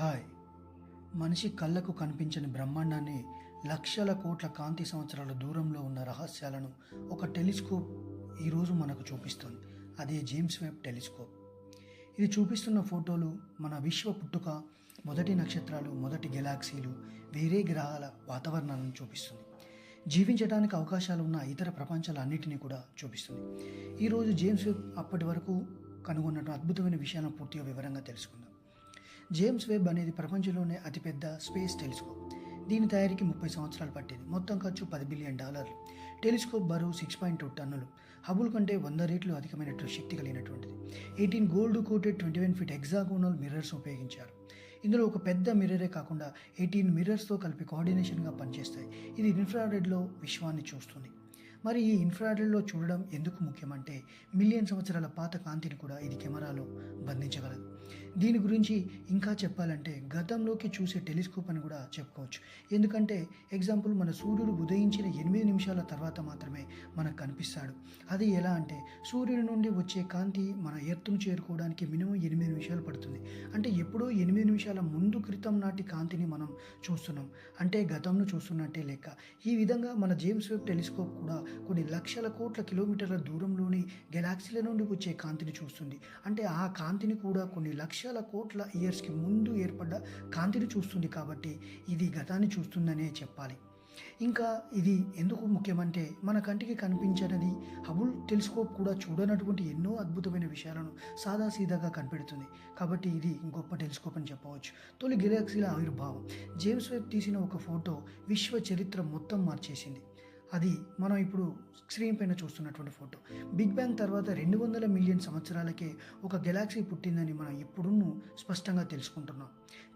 Hi. మనిషి కళ్ళకు కనిపించని బ్రహ్మాండాన్ని లక్షల కోట్ల కాంతి సంవత్సరాల దూరంలో ఉన్న రహస్యాలను ఒక టెలిస్కోప్ ఈరోజు మనకు చూపిస్తుంది. అదే జేమ్స్ వెబ్ టెలిస్కోప్. ఇది చూపిస్తున్న ఫోటోలు మన విశ్వ పుట్టుక మొదటి నక్షత్రాలు మొదటి గెలాక్సీలు వేరే గ్రహాల వాతావరణాలను చూపిస్తుంది. జీవించడానికి అవకాశాలు ఉన్న ఇతర ప్రపంచాలన్నిటినీ కూడా చూపిస్తుంది. ఈరోజు జేమ్స్ వెబ్ అప్పటి వరకు కనుగొన్నటువంటి అద్భుతమైన విషయాలను పూర్తిగా వివరంగా తెలుసుకుందాం. జేమ్స్ వెబ్ అనేది ప్రపంచంలోనే అతిపెద్ద స్పేస్ టెలిస్కోప్. దీని తయారీకి ముప్పై సంవత్సరాలు పట్టింది. మొత్తం ఖర్చు పది బిలియన్ డాలర్లు. టెలిస్కోప్ బరువు సిక్స్ పాయింట్ టూ టన్నులు. హబుల్ కంటే వంద రేట్లు అధికమైనటువంటి శక్తి కలిగినటువంటిది. Eighteen gold coated twenty one feet hexagonal mirrors ఉపయోగించారు. ఇందులో ఒక పెద్ద మిర్రరే కాకుండా ఎయిటీన్ మిర్రర్స్తో కలిపి కోఆర్డినేషన్గా పనిచేస్తాయి. ఇది ఇన్ఫ్రారెడ్లో విశ్వాన్ని చూస్తుంది. మరి ఈ ఇన్ఫ్రారెడ్లో చూడడం ఎందుకు ముఖ్యమంటే మిలియన్ సంవత్సరాల పాత కాంతిని కూడా ఇది కెమెరాలో బంధించగలదు. దీని గురించి ఇంకా చెప్పాలంటే గతంలోకి చూసే టెలిస్కోప్ అని కూడా చెప్పుకోవచ్చు. ఎందుకంటే ఎగ్జాంపుల్ మన సూర్యుడు ఉదయించిన ఎనిమిది నిమిషాల తర్వాత మాత్రమే మనకు కనిపిస్తాడు. అది ఎలా అంటే సూర్యుడి నుండి వచ్చే కాంతి మన ఎర్త్ను చేరుకోవడానికి మినిమం ఎనిమిది నిమిషాలు పడుతుంది. అంటే ఎప్పుడో ఎనిమిది నిమిషాల ముందు క్రితం నాటి కాంతిని మనం చూస్తున్నాం. అంటే గతంను చూస్తున్నట్టే లెక్క. ఈ విధంగా మన జేమ్స్ వెబ్ టెలిస్కోప్ కూడా కొన్ని లక్షల కోట్ల కిలోమీటర్ల దూరంలోని గెలాక్సీల నుండి వచ్చే కాంతిని చూస్తుంది. అంటే ఆ కాంతిని కూడా కొన్ని లక్షల కోట్ల ఇయర్స్కి ముందు ఏర్పడ్డ కాంతిని చూస్తుంది కాబట్టి ఇది గతాన్ని చూస్తుందనే చెప్పాలి. ఇంకా ఇది ఎందుకు ముఖ్యమంటే మన కంటికి కనిపించనిది హబుల్ టెలిస్కోప్ కూడా చూడనటువంటి ఎన్నో అద్భుతమైన విషయాలను సాదాసీదాగా కనిపెడుతుంది. కాబట్టి ఇది గొప్ప టెలిస్కోప్ అని చెప్పవచ్చు. తొలి గెలాక్సీల ఆవిర్భావం. జేమ్స్ వెబ్ తీసిన ఒక ఫోటో విశ్వ చరిత్ర మొత్తం మార్చేసింది. అది మనం ఇప్పుడు స్క్రీన్ పైన చూస్తున్నటువంటి ఫోటో. బిగ్ బ్యాంగ్ తర్వాత రెండు వందల మిలియన్ సంవత్సరాలకే ఒక గెలాక్సీ పుట్టిందని మనం ఇప్పుడును స్పష్టంగా తెలుసుకుంటున్నాం.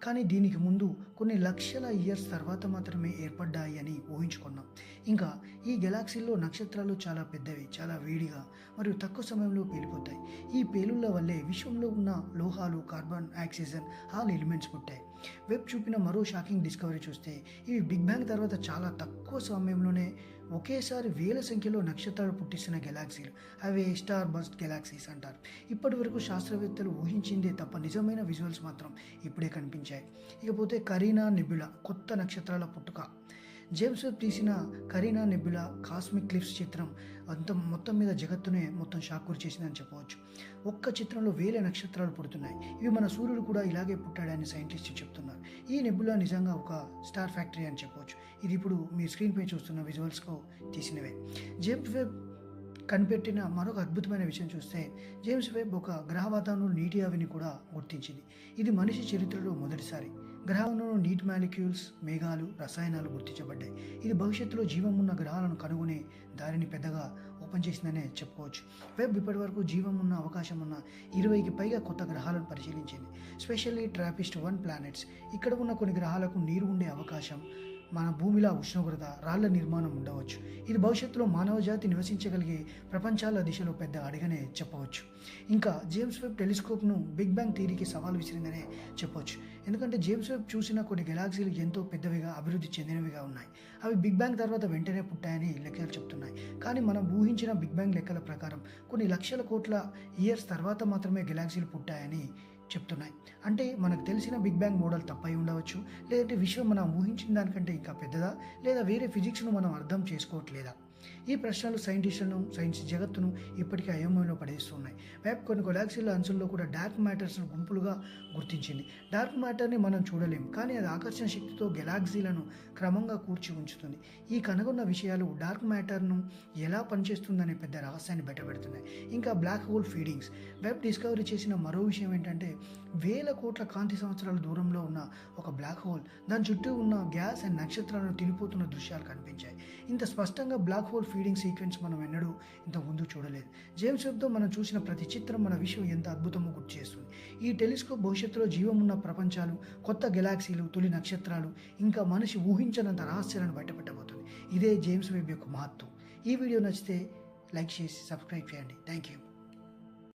కానీ దీనికి ముందు కొన్ని లక్షల ఇయర్స్ తర్వాత మాత్రమే ఏర్పడ్డాయి అని ఊహించుకున్నాం. ఇంకా ఈ గెలాక్సీల్లో నక్షత్రాలు చాలా పెద్దవి చాలా వేడిగా మరియు తక్కువ సమయంలో పేలిపోతాయి. ఈ పేలుళ్ళ వల్లే విశ్వంలో ఉన్న లోహాలు కార్బన్ ఆక్సిజన్ ఆల్ ఎలిమెంట్స్ పుట్టాయి. వెబ్ చూపిన మరో షాకింగ్ డిస్కవరీ చూస్తే ఇవి బిగ్ బ్యాంగ్ తర్వాత చాలా తక్కువ సమయంలోనే ఒకేసారి వేల సంఖ్యలో నక్షత్రాలు పుట్టిస్తున్న గెలాక్సీలు అవి స్టార్ బస్ట్ గెలాక్సీస్ అంటారు. ఇప్పటి వరకు శాస్త్రవేత్తలు ఊహించిందే తప్ప నిజమైన విజువల్స్ మాత్రం ఇప్పుడే కనిపించాయి. ఇకపోతే కరీనా నెబ్యులా కొత్త నక్షత్రాల పుట్టుక. జేమ్స్ వెబ్ తీసిన కరీనా నెబ్యులా కాస్మిక్ క్లిప్స్ చిత్రం అంత మొత్తం మీద జగత్తునే మొత్తం షాకూర్ చేసిందని చెప్పవచ్చు. ఒక్క చిత్రంలో వేల నక్షత్రాలు పుడుతున్నాయి. ఇవి మన సూర్యుడు కూడా ఇలాగే పుట్టాడని సైంటిస్టులు చెప్తున్నారు. ఈ నెబ్యులా నిజంగా ఒక స్టార్ ఫ్యాక్టరీ అని చెప్పవచ్చు. ఇది ఇప్పుడు మీ స్క్రీన్పై చూస్తున్న విజువల్స్కు తీసినవే. జేమ్స్ వెబ్ కనిపెట్టిన మరొక అద్భుతమైన విషయం చూస్తే జేమ్స్ వెబ్ ఒక గ్రహ వాతావరణంలో నీటి ఆవిని కూడా గుర్తించింది. ఇది మనిషి చరిత్రలో మొదటిసారి. గ్రహంలో నీటి మాలిక్యూల్స్ మేఘాలు రసాయనాలు గుర్తించబడ్డాయి. ఇది భవిష్యత్తులో జీవం ఉన్న గ్రహాలను కనుగొనే దారిని పెద్దగా ఓపెన్ చేసిందనే చెప్పుకోవచ్చు. వెబ్ ఇప్పటి వరకు జీవం ఉన్న అవకాశం ఉన్న ఇరవైకి పైగా కొత్త గ్రహాలను పరిశీలించింది. Specially TRAPPIST one planets. ఇక్కడ ఉన్న కొన్ని గ్రహాలకు నీరు ఉండే అవకాశం మన భూమిలో ఉష్ణోగ్రత రాళ్ళ నిర్మాణం ఉండవచ్చు. ఇది భవిష్యత్తులో మానవ జాతి నివసించగలిగే ప్రపంచాల దిశలో పెద్ద అడిగనే చెప్పవచ్చు. ఇంకా జేమ్స్ వెబ్ టెలిస్కోప్ను బిగ్ బ్యాంగ్ థియరీకి సవాల్ విసిరిందనే చెప్పవచ్చు ఎందుకంటే జేమ్స్ వెబ్ చూసిన కొన్ని గెలాక్సీలు ఎంతో పెద్దవిగా అభివృద్ధి చెందినవిగా ఉన్నాయి. అవి బిగ్ బ్యాంగ్ తర్వాత వెంటనే పుట్టాయని లెక్కలు చెప్తున్నాయి. కానీ మనం ఊహించిన బిగ్ బ్యాంగ్ లెక్కల ప్రకారం కొన్ని లక్షల కోట్ల ఇయర్స్ తర్వాత మాత్రమే గెలాక్సీలు పుట్టాయని చెప్తున్నాయి. అంటే మనకు తెలిసిన బిగ్ బ్యాంగ్ మోడల్ తప్పై ఉండవచ్చు లేదంటే విశ్వం మనం ఊహించిన దానికంటే ఇంకా పెద్దదా లేదా వేరే ఫిజిక్స్ను మనం అర్థం చేసుకోవట్లేదా? ఈ ప్రశ్నలు సైంటిస్టులను సైన్స్ జగత్తును ఇప్పటికీ అయోమయంలో పడేస్తున్నాయి. వెబ్ కొన్ని గొలాక్సీల అంచుల్లో కూడా డార్క్ మ్యాటర్స్ను గుంపులుగా గుర్తించింది. డార్క్ మ్యాటర్ని మనం చూడలేం కానీ అది ఆకర్షణ శక్తితో గెలాక్సీలను క్రమంగా కూర్చి ఉంచుతుంది. ఈ కనుగొన్న విషయాలు డార్క్ మ్యాటర్ను ఎలా పనిచేస్తుందనే పెద్ద రహస్యాన్ని బయటపెడుతున్నాయి ఇంకా black hole feedings. Webb discovery చేసిన మరో విషయం ఏంటంటే వేల కోట్ల కాంతి సంవత్సరాల దూరంలో ఉన్న ఒక బ్లాక్ హోల్ దాని చుట్టూ ఉన్న గ్యాస్ అండ్ నక్షత్రాలను తినిపోతున్న దృశ్యాలు కనిపించాయి. ఇంత స్పష్టంగా బ్లాక్ హోల్ ఫీడింగ్ సీక్వెన్స్ మనం ఎన్నడూ ఇంత ముందు చూడలేదు. జేమ్స్ వెబ్తో మనం చూసిన ప్రతి చిత్రం మన విషయం ఎంత అద్భుతమో గుర్తు చేస్తుంది. ఈ టెలిస్కోప్ భవిష్యత్తులో జీవం ఉన్న ప్రపంచాలు కొత్త గెలాక్సీలు తొలి నక్షత్రాలు ఇంకా మనిషి ఊహించనంత రహస్యాలను బయటపెట్టబోతుంది. ఇదే జేమ్స్ వెబ్ యొక్క మహత్వం. ఈ వీడియో నచ్చితే లైక్ చేసి సబ్స్క్రైబ్ చేయండి. Thank you